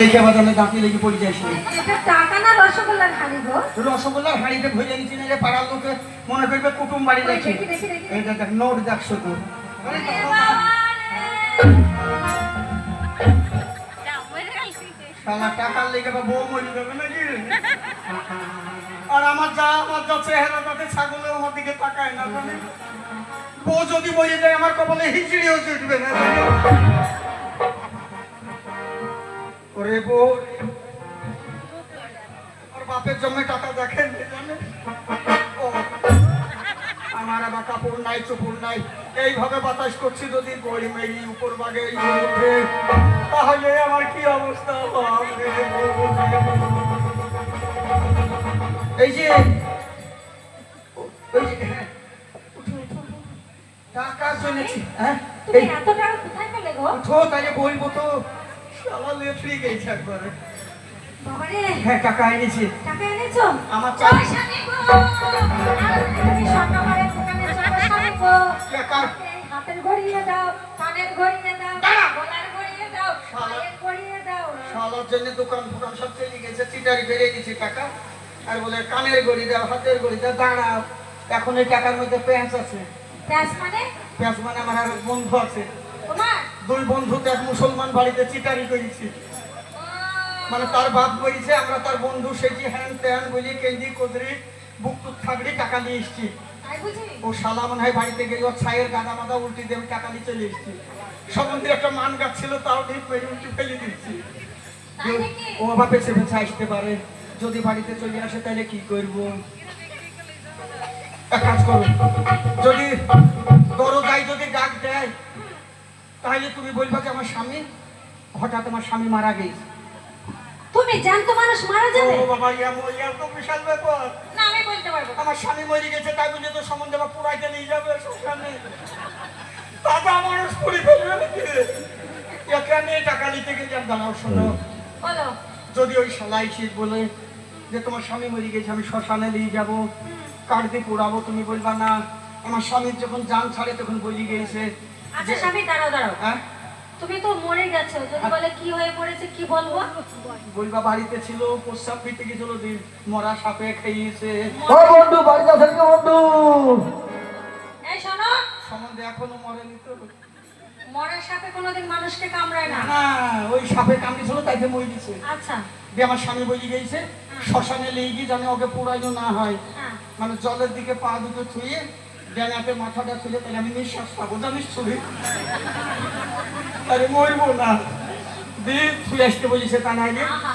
লেখে বাজানে দাঁতি লেগে পড়ে। এটা টাকা না রসগোল্লার হাড়ি গো? রসগোল্লার হাড়িতে ভরে নিচ্ছি না রে পাড়ার লোকে মনে করবে কুটুম বাড়ি দেখি, দেখি, দেখি। নোট দেখ শুধু। শালা টাকার লেগে বা বউ মরে যাবে নাকি? আর আমার যা আমার যা চেহারা তাতে ছাগলেও আমার দিকে তাকায় না বউ যদি মরে যায় আমার কপালে হিচড়িও চুটবে না ওরে আর বাপের জন্য টাকা দেখেন। আমার আবার কাপড় নাই চোপড় নাই। এইভাবে বাতাস করছি যদি গড়ি মেরি উপর বাগে তাহলে আমার কি অবস্থা এই যে হ্যাঁ। টাকা শুনেছি হ্যাঁ? এত টাকা কোথায় পেলে গো? তাহলে বলব তো। শালা লেট্রি গেছে একবারে বাবারে। হ্যাঁ টাকা এনেছি। টাকা এনেছো? আমার চাই। ওই গো আর তুমি দোকানে চলো স্বামী গো টাকা হাতের গড়িয়ে দাও কানের গড়িয়ে দাও গলার গড়িয়ে দাও পায়ের গড়িয়ে দাও। শালার জন্য দোকান সব চলে গেছে চিটারি বেড়ে দিয়েছি টাকা। আর বলে কানের গড়ি দাও হাতের গড়ি দাও দাঁড়াও। এখন এই টাকার মধ্যে প্যাঁচ আছে। ব্যাস মানে? প্যাঁচ মানে আমার আর বন্ধু আছে। দুই বন্ধুতে এক মুসলমান বাড়িতে চিটারি করেছি। মানে তার বাপ বলেছে আমরা তার বন্ধু সেটি হ্যান ত্যান বলি কেন্দি কদরি বুক টুক থাকড়ি টাকা নিয়ে এসছি। ও শালা মনে হয় বাড়িতে গেলে ছায়ের গাদা মাদা উল্টি দিয়ে টাকা নিয়ে চলে এসেছি। সম্বন্ধে একটা মান গাছ ছিল তাও ঠিক মেরে উল্টি ফেলে দিচ্ছি ও আবার পেছে পেছে আসতে পারে। যদি বাড়িতে চলে আসে তাহলে কি করব? এক কাজ করো যদি তাহলে তুমি বলবা যে আমার স্বামী হঠাৎ আমার স্বামী মারা গেছে। তুমি জানতো মানুষ মারা যাবে? ও বাবা ইয়া মই ইয়া তো বিশাল ব্যাপার। না আমি বলতে পারব আমার স্বামী মরে গেছে তাই বলে তো সম্বন্ধে আমার পুরাইতে নিয়ে যাবে শ্মশানে দাদা মানুষ পুরি ফেলবে নাকি? এখানে টাকা নিতে গেছে দাঁড়াও শোনো। বলো। যদি ওই শালাই শীত বলে যে তোমার স্বামী মরে গেছে আমি শ্মশানে নিয়ে যাব কাঠ দিয়ে পোড়াবো তুমি বলবা না। আমার স্বামীর যখন যান ছাড়ে তখন বলি গিয়েছে আচ্ছা স্বামী দাঁড়াও দাঁড়াও। হ্যাঁ? তুমি তো মরে গেছো যদি বলে কি হয়ে পড়েছে কি বলব? বলবা বাড়িতে ছিল প্রস্রাব ফিরতে গেছিল দি- মরা সাপে খেয়েছে। ও বন্ধু বাড়িতে আছেন কে বন্ধু। এই শোনো। সম্বন্ধে এখনও মরেনি তো। মরার সাপে কোনোদিন মানুষকে কামড়ায় না। না ওই সাপে কামড়েছিল তাইতে মরে গেছে আচ্ছা। দিয়ে আমার স্বামী বলি গিয়েছে শ্মশানে লেগে গিয়ে জানে ওকে পোড়াইনো না হয়। হ্যাঁ। মানে জলের দিকে পা দুটো ছুঁয়ে ড্যাঙাতে মাথাটা ছুঁয়ে তাহলে আমি নিঃশ্বাস পাবো, জানিস ছবি? আরে মরবো না। দিয়ে ফিরে আসতে বলেছে তা আহা